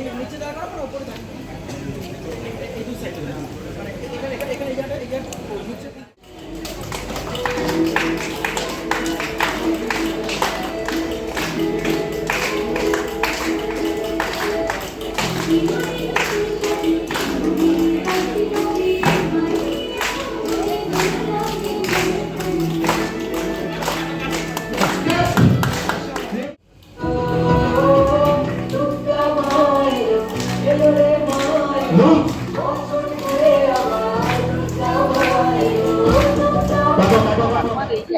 এই নিচে দাঁড় করো মানে ওপরে দাঁড় করো। এই- দু সাইডে মানে এখানে এখানে এখানে এই জায়গাটা এই জায়গাটা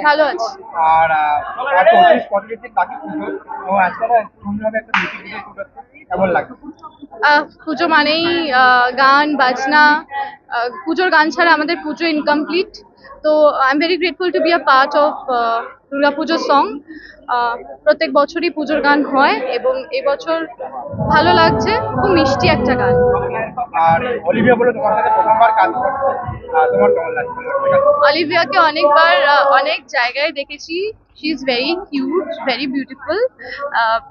ভালো আছে আর আর চৌত্রিশ পঁয়ত্রিশ দিন বাকি পুজো। এবং আজকে না সুন্দরভাবে একটা মিটিং দিয়ে হচ্ছে কেমন লাগছে? পুজো মানেই গান বাজনা পুজোর গান ছাড়া আমাদের পুজো ইনকমপ্লিট তো I am very grateful to be a part of Durga পুজোর সং প্রত্যেক বছরই পুজোর গান হয় এবং এবছর ভালো লাগছে। খুব মিষ্টি একটা গান। আর অলিভিয়া বলে তোমার সাথে প্রথমবার কাজ করছে। তোমার কেমন লাগছে? অলিভিয়াকে অনেকবার অনেক জায়গায় দেখেছি। She is very cute very beautiful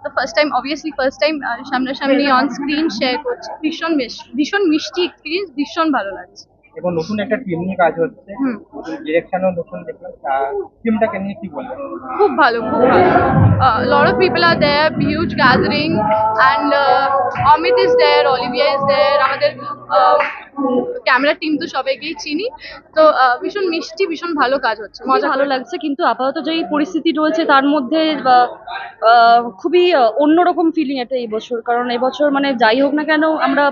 the first time obviously first time সামনাসামনি অন স্ক্রিন শেয়ার করছি। ভীষণ ভীষণ মিষ্টি এক্সপিরিয়েন্স ভীষণ ভালো লাগছে। এবং নতুন একটা টিম নিয়ে কাজ হচ্ছে। নতুন ডিরেকশনও নতুন দেখলাম। টিমটাকে নিয়ে কি বলবেন খুব ভালো খুব ভালো। Lot of people are there huge gathering and Amit is there Olivia is there আমাদের ক্যামেরা টিম তো সবাইকেই চিনি। তো ভীষণ মিষ্টি ভীষণ ভালো কাজ হচ্ছে। মজা ভালো লাগছে কিন্তু আপাতত যেই পরিস্থিতি রয়েছে তার মধ্যে খুবই অন্যরকম ফিলিং এটা এই বছর। কারণ এবছর মানে যাই হোক না কেন আমরা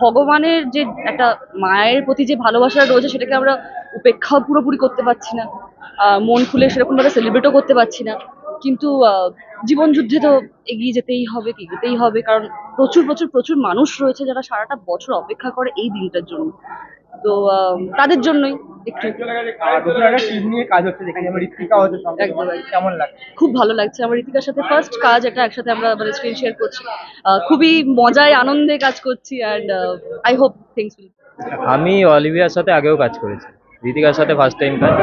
ভগবানের যে একটা মায়ের প্রতি যে ভালোবাসা রয়েছে সেটাকে আমরা উপেক্ষা পুরোপুরি করতে পারছি না। মন খুলে সেরকম ভাবে সেলিব্রেটও করতে পারছি না। কিন্তু আহ, জীবন যুদ্ধে তো এগিয়ে যেতেই হবে কি যেতেই হবে। কারণ প্রচুর প্রচুর প্রচুর মানুষ রয়েছে যারা সারাটা বছর অপেক্ষা করে এই দিনটার জন্য। তো তাদের জন্যই একটু। খুব ভালো লাগছে। আমার ঋতিকার সাথে ফার্স্ট কাজ একটা একসাথে আমরা মানে স্ক্রিন শেয়ার করছি। খুবই মজায়, আনন্দে কাজ করছি অ্যান্ড আই হোপ থিংস আমি অলিভিয়ার সাথে আগেও কাজ করেছি। ঋতিকার সাথে ফার্স্ট টাইম কাজ।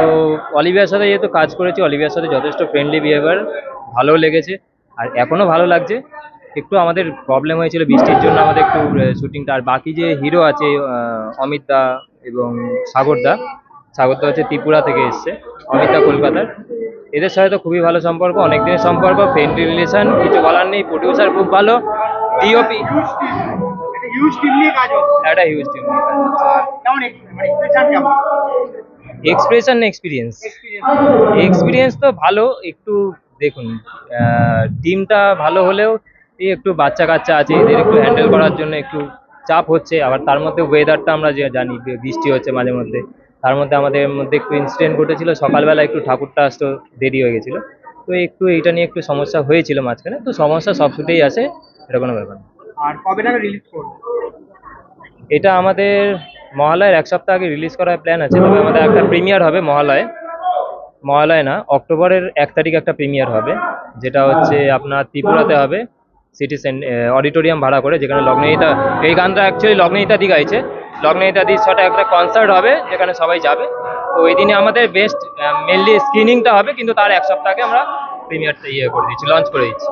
তো অলিভিয়ার সাথে যেহেতু কাজ করেছি, অলিভিয়ার সাথে যথেষ্ট ফ্রেন্ডলি বিহেভিয়ার ভালো লেগেছে। আর এখনও ভালো লাগছে। একটু আমাদের প্রবলেম হয়েছিল বৃষ্টির জন্য আমাদের একটু শুটিংটা আর বাকি যে হিরো আছে অমিত দা এবং সাগর দা সাগর দা হচ্ছে ত্রিপুরা থেকে এসছে অমিত দা কলকাতার। এদের সাথে তো খুবই ভালো সম্পর্ক অনেক দিনের সম্পর্ক ফ্রেন্ডলি রিলেশন কিছু বলার নেই প্রডিউসার খুব ভালো ডিওপি একটা হিউজ টিম নিয়ে কাজ একটা হিউজ টিম আর কেমন এক্সপ্রেশন কেমন? এক্সপ্রেশন এক্সপিরিয়েন্স এক্সপিরিয়েন্স এক্সপিরিয়েন্স তো ভালো একটু দেখুন টিমটা ভালো হলেও এই একটু বাচ্চা কাচ্চা আছে এদের একটু হ্যান্ডেল করার জন্য একটু চাপ হচ্ছে। আবার তার মধ্যে ওয়েদারটা আমরা যে জানি বৃষ্টি হচ্ছে মাঝে মধ্যে। তার মধ্যে আমাদের মধ্যে একটু ইনসিডেন্ট ঘটেছিল সকালবেলা একটু ঠাকুরটা আসতে দেরি হয়ে গেছিল। তো একটু এইটা নিয়ে একটু সমস্যা হয়েছিল মাঝখানে তো সমস্যা সব শুটেই আছে এটা কোনো ব্যাপার না। আর কবে নাগাদ রিলিজ করবে? এটা আমাদের মহালয়ের এক সপ্তাহ আগে রিলিজ করার প্ল্যান আছে তবে আমাদের একটা প্রিমিয়ার হবে মহালয়ে মহালয় না অক্টোবরের এক তারিখ একটা প্রিমিয়ার হবে যেটা হচ্ছে আপনার ত্রিপুরাতে হবে। সিটি অডিটোরিয়াম ভাড়া করে, যেখানে লগ্নহিতা এই গানটা অ্যাকচুয়ালি লগ্নহিতাদি গাইছে। লগ্নহিতাদির সাথে একটা কনসার্ট হবে, যেখানে সবাই যাবে। তো ওই দিনে আমাদের বেস্ট মেনলি স্ক্রিনিংটা হবে, কিন্তু তার এক সপ্তাহ আগে আমরা প্রিমিয়ারটা ইয়ে করে দিচ্ছি লঞ্চ করে দিচ্ছি।